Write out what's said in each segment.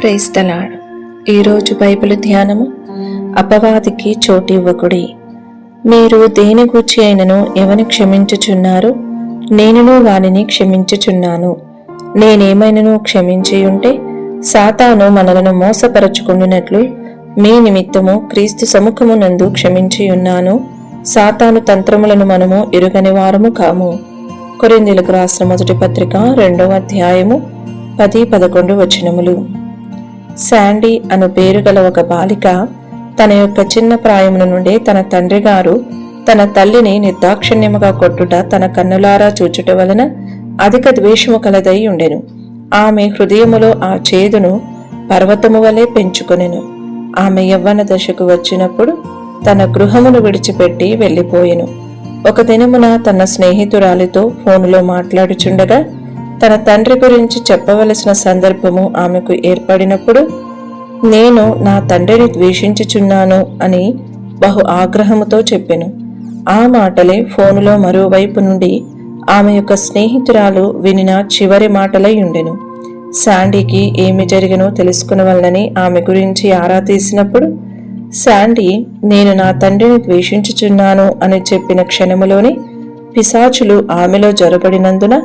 Praise the Lord. ఈరోజు Bible ధ్యానము అపవాదికి చోటు ఇవ్వకుడి మీరు దేని గూర్చి అయినను ఎవని క్షమించుచున్నారు నేనును వానిని క్షమించుచున్నాను. నేనేమైనను క్షమించి ఉంటే సాతాను మనలను మోసపరచుకుండినట్లు మీ నిమిత్తము క్రీస్తు సముఖమునందు క్షమించి ఉన్నాను సాతాను తంత్రములను మనము ఎరుగని వారము కాము. కొరిందీలకు రాసిన మొదటి పత్రిక రెండవ అధ్యాయము పది పదకొండు వచనములు. శాండీ అను పేరు గల ఒక బాలిక తన యొక్క చిన్న ప్రాయమును నుండే తన తండ్రి గారు తన తల్లిని నిర్దాక్షిణ్యముగా కొట్టుట తన కన్నులారా చూచుట వలన అధిక ద్వేషము కలదై ఉండెను. ఆమె హృదయములో ఆ చేదును పర్వతము వలె పెంచుకొనెను. ఆమె యవ్వన దశకు వచ్చినప్పుడు తన గృహమును విడిచిపెట్టి వెళ్ళిపోయెను. ఒక దినమున తన స్నేహితురాలితో ఫోనులో మాట్లాడుచుండగా తన తండ్రి గురించి చెప్పవలసిన సందర్భము ఆమెకు ఏర్పడినప్పుడు నేను నా తండ్రిని ద్వేషించుచున్నాను అని బహు ఆగ్రహముతో చెప్పెను. ఆ మాటలే ఫోనులో మరోవైపు నుండి ఆమె యొక్క స్నేహితురాలు వినిన చివరి మాటలై ఉండెను. శాండీకి ఏమి జరిగినో తెలుసుకునవలనని ఆమె గురించి ఆరా తీసినప్పుడు శాండీ నేను నా తండ్రిని ద్వేషించుచున్నాను అని చెప్పిన క్షణములోని పిశాచులు ఆమెలో జొరబడినందున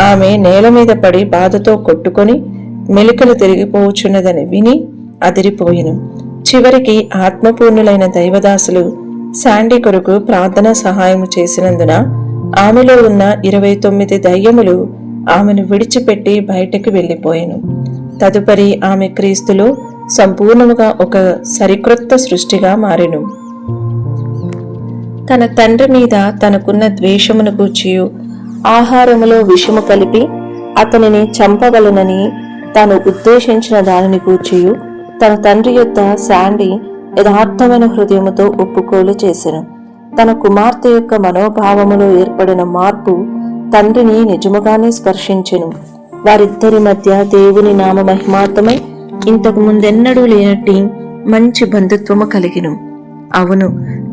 ఆమె నేల మీద పడి బాధతో కొట్టుకొని మెలికలు తిరిగిపోవచ్చున్నదని విని అదిరిపోయిను. చివరికి ఆత్మపూర్ణులైన దైవదాసులు శాండీ కొరకు ప్రార్థన సహాయము చేసినందున ఆమెలో ఉన్న ఇరవై తొమ్మిది దయ్యములు ఆమెను విడిచిపెట్టి బయటకు వెళ్ళిపోయెను. తదుపరి ఆమె క్రీస్తులో సంపూర్ణముగా ఒక సరిక్రొత్త సృష్టిగా మారెను. తన తండ్రి మీద తనకున్న ద్వేషమును కూర్చియు ఆహారములో విషము కలిపి అతనిని చంపగలనని తాను ఉద్దేశించిన దానిని కూర్చియు తన తండ్రి యొక్క శాండీ యథార్థమైన హృదయముతో ఒప్పుకోలు చేసెను. తన కుమార్తె యొక్క మనోభావములో ఏర్పడిన మార్పు తండ్రిని నిజముగానే స్పర్శించెను. వారిద్దరి మధ్య దేవుని నామ మహిమార్థమై ఇంతకు ముందెన్నడూ లేనట్టి మంచి బంధుత్వము కలిగిను. అవును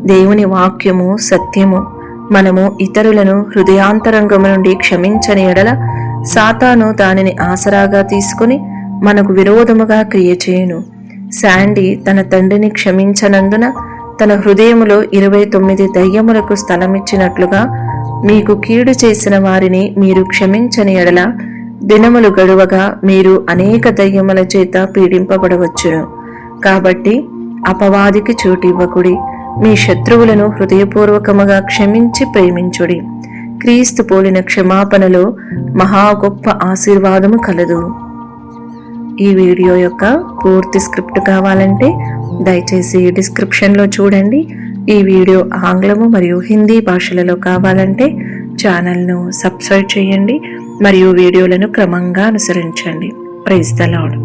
దేవుని వాక్యము సత్యము మనము ఇతరులను హృదయాంతరంగము నుండి క్షమించని ఎడల సాతాను దానిని ఆసరాగా తీసుకుని మనకు విరోధముగా క్రియ చేయును. శాండీ తన తండ్రిని క్షమించనందున తన హృదయములో ఇరవై తొమ్మిది దయ్యములకు స్థలమిచ్చినట్లుగా మీకు కీడు చేసిన వారిని మీరు క్షమించని ఎడల దినములు గడువగా మీరు అనేక దయ్యముల చేత పీడింపబడవచ్చును. కాబట్టి అపవాదికి చోటివ్వకుడి మీ శత్రువులను హృదయపూర్వకముగా క్షమించి ప్రేమించుడి. క్రీస్తు పోలిన క్షమాపణలో మహా గొప్ప ఆశీర్వాదము కలదు. ఈ వీడియో యొక్క పూర్తి స్క్రిప్ట్ కావాలంటే దయచేసి డిస్క్రిప్షన్లో చూడండి. ఈ వీడియో ఆంగ్లము మరియు హిందీ భాషలలో కావాలంటే ఛానల్ను సబ్స్క్రైబ్ చేయండి మరియు వీడియోలను క్రమంగా అనుసరించండి. Praise the lord